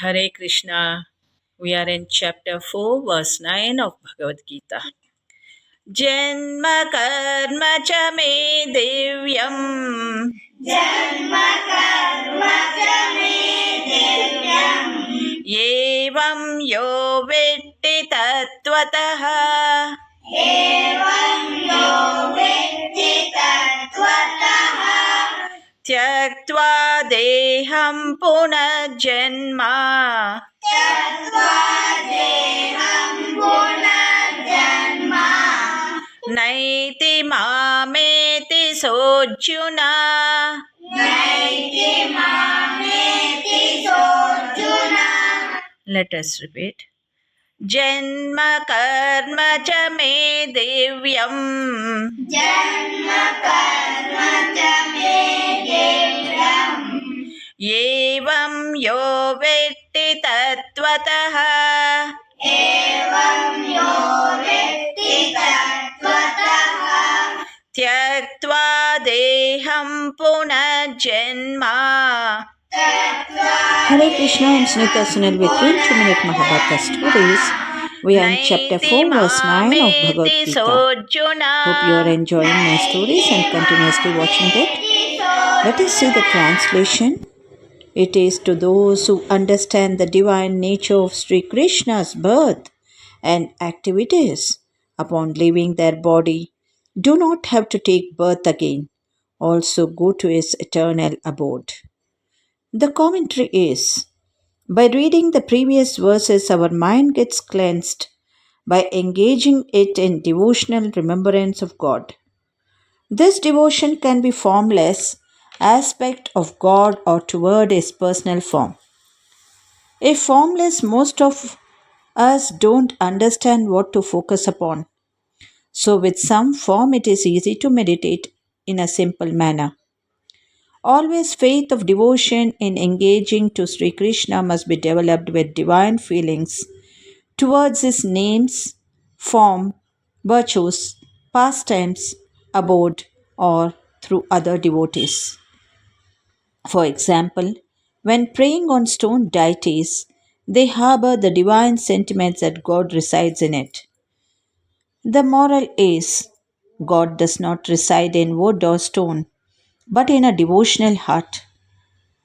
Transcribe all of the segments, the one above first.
Hare Krishna. We are in chapter 4, verse 9 of Bhagavad Gita. जन्म कर्म च मे दिव्यम् जन्म कर्म च मे दिव्यम् एवं यो वेत्ति तत्त्वतः त्यक्त्वा देहं पुनर्जन्म त्यक्त्वा देहं पुनर्जन्म नैति मामेति सोऽर्जुन नैति मामेति सोऽर्जुन Let us repeat. जन्म कर्म च मे दिव्यम् जन्म कर्म यो वेत्ति तत्त्वतः एवं यो वेत्ति तत्त्वतः त्यक्त्वा देहं पुनर्जन्म Hare Krishna and Sunita Sunil with you in 2 minute Mahabharata stories. We are in chapter 4, verse 9 of Bhagavad Gita. Hope you are enjoying my stories and continuously watching it. Let us see the translation. It is to those who understand the divine nature of Sri Krishna's birth and activities upon leaving their body do not have to take birth again, also go to his eternal abode. The commentary is by reading the previous verses, our mind gets cleansed by engaging it in devotional remembrance of God. This devotion can be formless aspect of God or toward his personal form. If formless, most of us don't understand what to focus upon. So, with some form, it is easy to meditate in a simple manner. Always faith of devotion in engaging to Sri Krishna must be developed with divine feelings towards his names, form, virtues, pastimes, abode, or through other devotees. For example, when praying on stone deities, they harbor the divine sentiments that God resides in it. The moral is God does not reside in wood or stone, but in a devotional heart.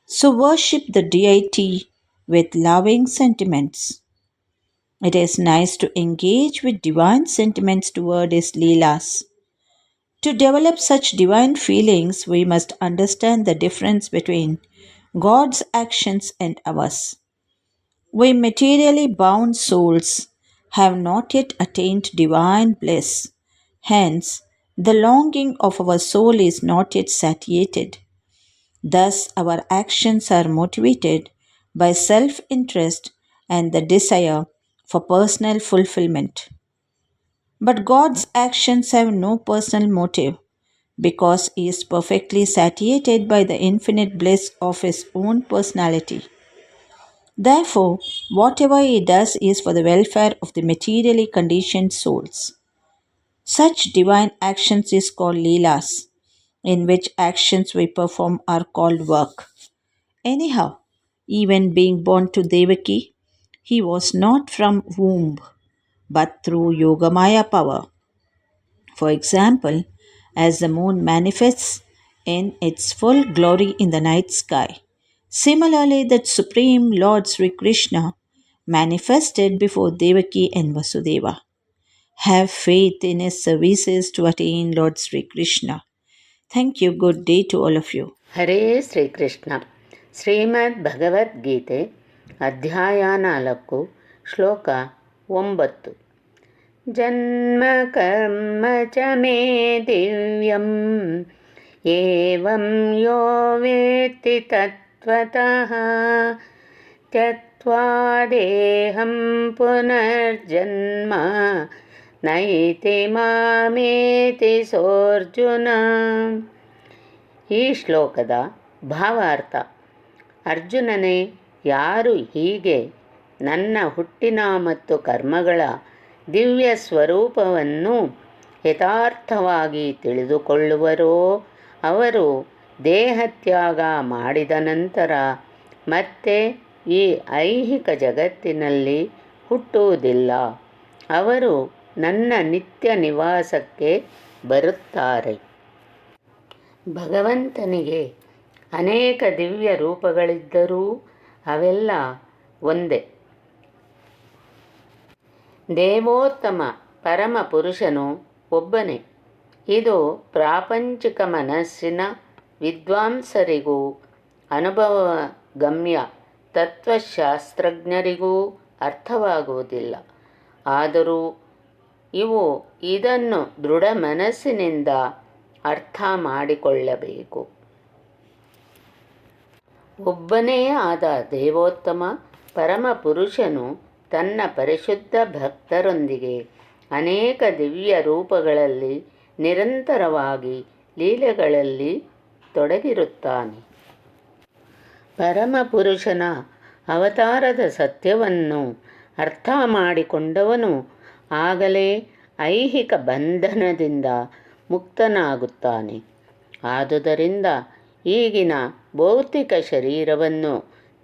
So worship the deity with loving sentiments. It is nice to engage with divine sentiments toward his Leelas. To develop such divine feelings, we must understand the difference between God's actions and ours. We materially bound souls have not yet attained divine bliss. Hence, the longing of our soul is not yet satiated. Thus, our actions are motivated by self interest and the desire for personal fulfillment. But God's actions have no personal motive because He is perfectly satiated by the infinite bliss of His own personality. Therefore, whatever He does is for the welfare of the materially conditioned souls. Such divine actions is called Leelas, in which actions we perform are called work. Anyhow, even being born to Devaki, he was not from womb, but through Yogamaya power. For example, as the moon manifests in its full glory in the night sky, similarly, that Supreme Lord Sri Krishna manifested before Devaki and Vasudeva. Have faith in his services to attain Lord Sri Krishna. Thank you. Good day to all of you. ಹರೇ ಶ್ರೀಕೃಷ್ಣ ಶ್ರೀಮದ್ ಭಗವದ್ಗೀತೆ ಅಧ್ಯಾಯ ನಾಲ್ಕು ಶ್ಲೋಕ ಒಂಬತ್ತು. ಜನ್ಮ ಕರ್ಮ ಚ ಮೇ ದಿವ್ಯಂ, ಏವಂ ಯೋ ವೇತ್ತಿ ತತ್ವತಃ, ತ್ಯಕ್ತ್ವಾ ದೇಹಂ ಪುನರ್ಜನ್ಮ, ನೈತಿ ಮಾಮೇತಿ ಸೋರ್ಜುನ. ಈ ಶ್ಲೋಕದ ಭಾವಾರ್ಥ, ಅರ್ಜುನನೇ ಯಾರು ಹೀಗೆ ನನ್ನ ಹುಟ್ಟಿನ ಮತ್ತು ಕರ್ಮಗಳ ದಿವ್ಯ ಸ್ವರೂಪವನ್ನು ಯಥಾರ್ಥವಾಗಿ ತಿಳಿದುಕೊಳ್ಳುವರೋ, ಅವರು ದೇಹತ್ಯಾಗ ಮಾಡಿದ ನಂತರ ಮತ್ತೆ ಈ ಐಹಿಕ ಜಗತ್ತಿನಲ್ಲಿ ಹುಟ್ಟುವುದಿಲ್ಲ. ಅವರು ನನ್ನ ನಿತ್ಯ ನಿವಾಸಕ್ಕೆ ಬರುತ್ತಾರೆ. ಭಗವಂತನಿಗೆ ಅನೇಕ ದಿವ್ಯ ರೂಪಗಳಿದ್ದರೂ ಅವೆಲ್ಲ ಒಂದೇ. ದೇವೋತ್ತಮ ಪರಮ ಪುರುಷನು ಒಬ್ಬನೇ. ಇದು ಪ್ರಾಪಂಚಿಕ ಮನಸ್ಸಿನ ವಿದ್ವಾಂಸರಿಗೂ ಅನುಭವ ಗಮ್ಯ ತತ್ವಶಾಸ್ತ್ರಜ್ಞರಿಗೂ ಅರ್ಥವಾಗುವುದಿಲ್ಲ. ಆದರೂ ಇವು ಇದನ್ನು ದೃಢ ಮನಸ್ಸಿನಿಂದ ಅರ್ಥ ಮಾಡಿಕೊಳ್ಳಬೇಕು. ಒಬ್ಬನೇ ಆದ ದೇವೋತ್ತಮ ಪರಮ ಪುರುಷನು ತನ್ನ ಪರಿಶುದ್ಧ ಭಕ್ತರೊಂದಿಗೆ ಅನೇಕ ದಿವ್ಯ ರೂಪಗಳಲ್ಲಿ ನಿರಂತರವಾಗಿ ಲೀಲೆಗಳಲ್ಲಿ ತೊಡಗಿರುತ್ತಾನೆ. ಪರಮಪುರುಷನ ಅವತಾರದ ಸತ್ಯವನ್ನು ಅರ್ಥ ಮಾಡಿಕೊಂಡವನು ಆಗಲೇ ಐಹಿಕ ಬಂಧನದಿಂದ ಮುಕ್ತನಾಗುತ್ತಾನೆ. ಆದುದರಿಂದ ಈಗಿನ ಭೌತಿಕ ಶರೀರವನ್ನು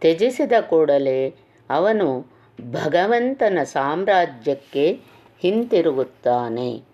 ತ್ಯಜಿಸಿದ ಕೂಡಲೇ ಅವನು ಭಗವಂತನ ಸಾಮ್ರಾಜ್ಯಕ್ಕೆ ಹಿಂತಿರುಗುತ್ತಾನೆ.